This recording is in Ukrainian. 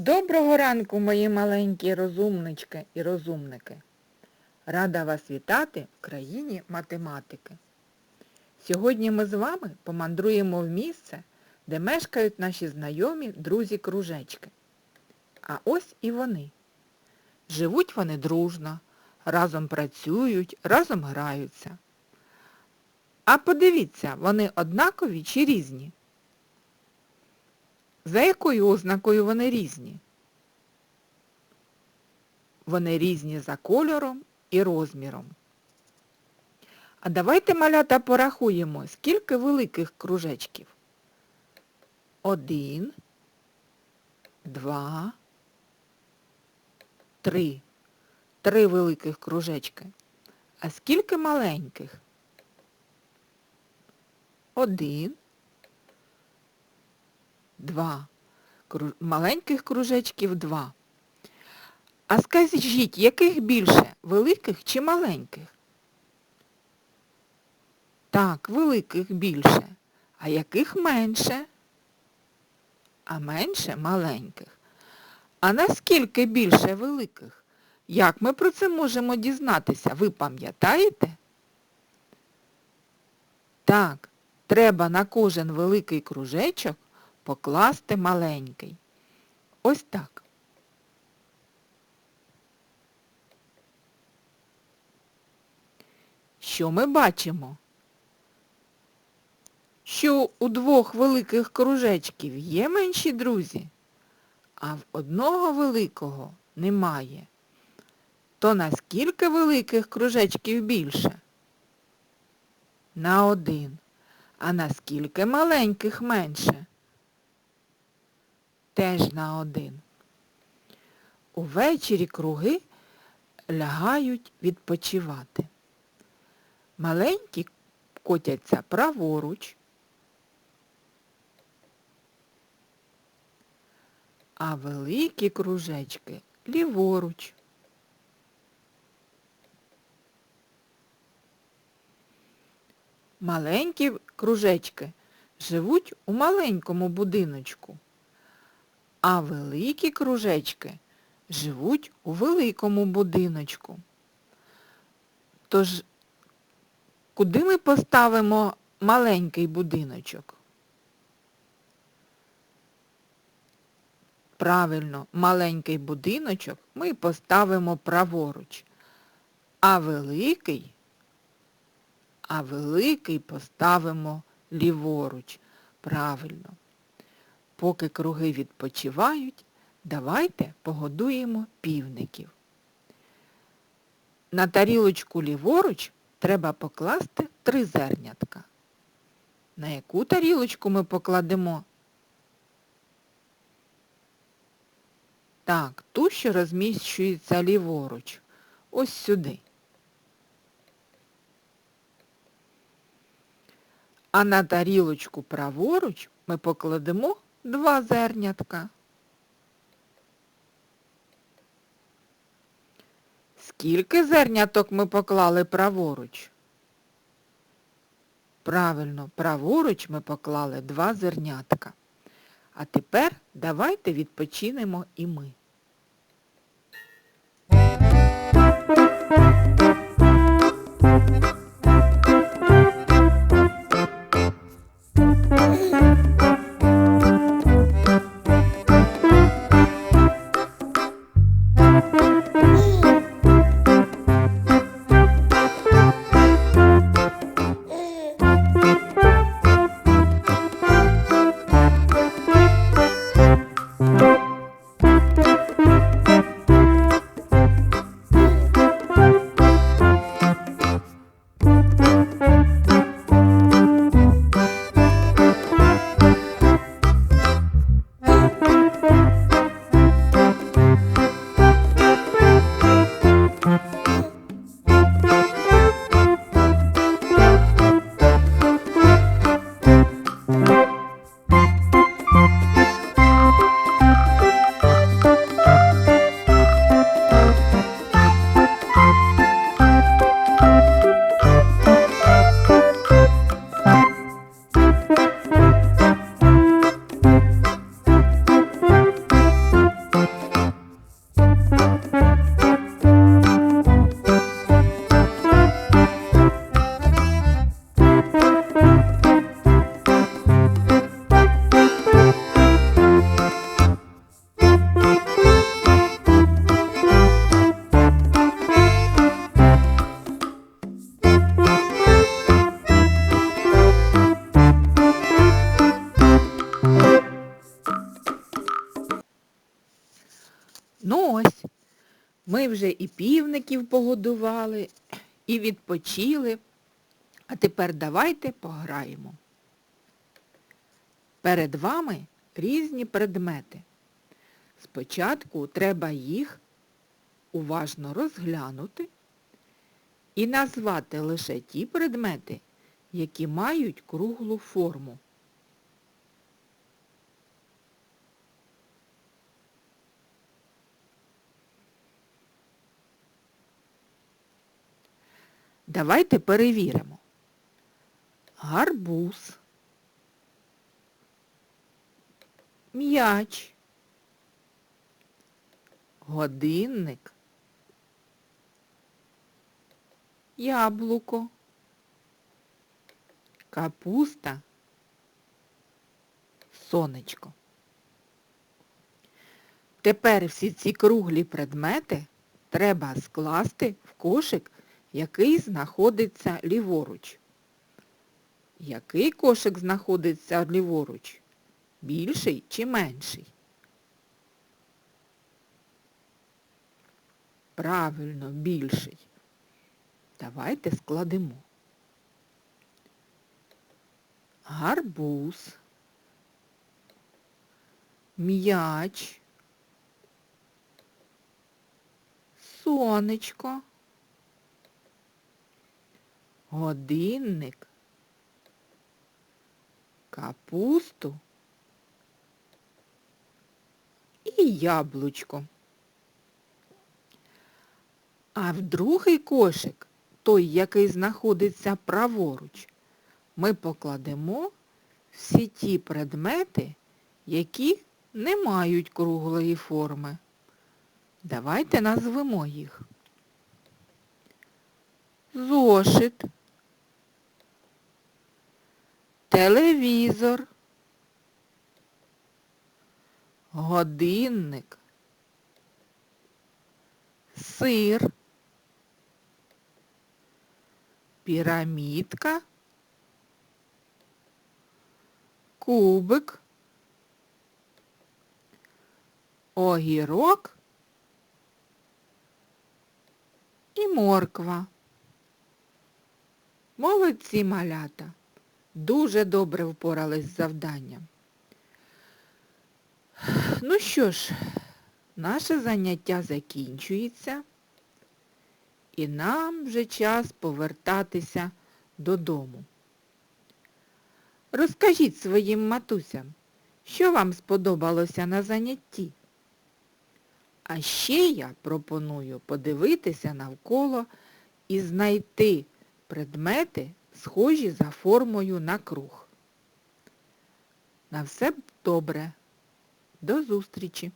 Доброго ранку, мої маленькі розумнички і розумники. Рада вас вітати в країні математики. Сьогодні ми з вами помандруємо в місце, де мешкають наші знайомі друзі-кружечки. А ось і вони. Живуть вони дружно, разом працюють, разом граються. А подивіться, вони однакові чи різні? За якою ознакою вони різні? Вони різні за кольором і розміром. А давайте, малята, порахуємо, скільки великих кружечків. Один, два, три. Три великих кружечки. А скільки маленьких? Один, Два. Маленьких кружечків два. А скажіть, яких більше? Великих чи маленьких? Так, великих більше. А яких менше? А менше маленьких. А наскільки більше великих? Як ми про це можемо дізнатися? Ви пам'ятаєте? Так, треба на кожен великий кружечок покласти маленький. Ось так. Що ми бачимо? Що у двох великих кружечків є менші друзі, а в одного великого немає. То наскільки великих кружечків більше? На один. А наскільки маленьких менше? Теж на один. Увечері круги лягають відпочивати. Маленькі котяться праворуч, а великі кружечки ліворуч. Маленькі кружечки живуть у маленькому будиночку а великі кружечки живуть у великому будиночку. Тож, куди ми поставимо маленький будиночок? Правильно, маленький будиночок ми поставимо праворуч, а великий, а великий поставимо ліворуч. Правильно. Поки круги відпочивають, давайте погодуємо півників. На тарілочку ліворуч треба покласти три зернятка. На яку тарілочку ми покладемо? Так, ту, що розміщується ліворуч. Ось сюди. А на тарілочку праворуч ми покладемо два зернятка. Скільки зерняток ми поклали праворуч? Правильно, праворуч ми поклали два зернятка. А тепер давайте відпочинемо і ми. Ну ось, ми вже і півників погодували, і відпочили. А тепер давайте пограємо. Перед вами різні предмети. Спочатку треба їх уважно розглянути і назвати лише ті предмети, які мають круглу форму. Давайте перевіримо. Гарбуз, м'яч, годинник, яблуко, капуста, сонечко. Тепер всі ці круглі предмети треба скласти в кошик, який знаходиться ліворуч. Який кошик знаходиться ліворуч? Більший чи менший? Правильно, більший. Давайте складемо. Гарбуз, м'яч, сонечко, годинник, капусту і яблучко. А в другий кошик, той, який знаходиться праворуч, ми покладемо всі ті предмети, які не мають круглої форми. Давайте назвемо їх. Зошит, телевізор, годинник, сир, пірамідка, кубик, огірок. І морква. Молодці малята. Дуже добре впорались з завданням. Ну що ж, наше заняття закінчується, і нам вже час повертатися додому. Розкажіть своїм матусям, що вам сподобалося на занятті. А ще я пропоную подивитися навколо і знайти предмети, схожі за формою на круг. На все добре. До зустрічі!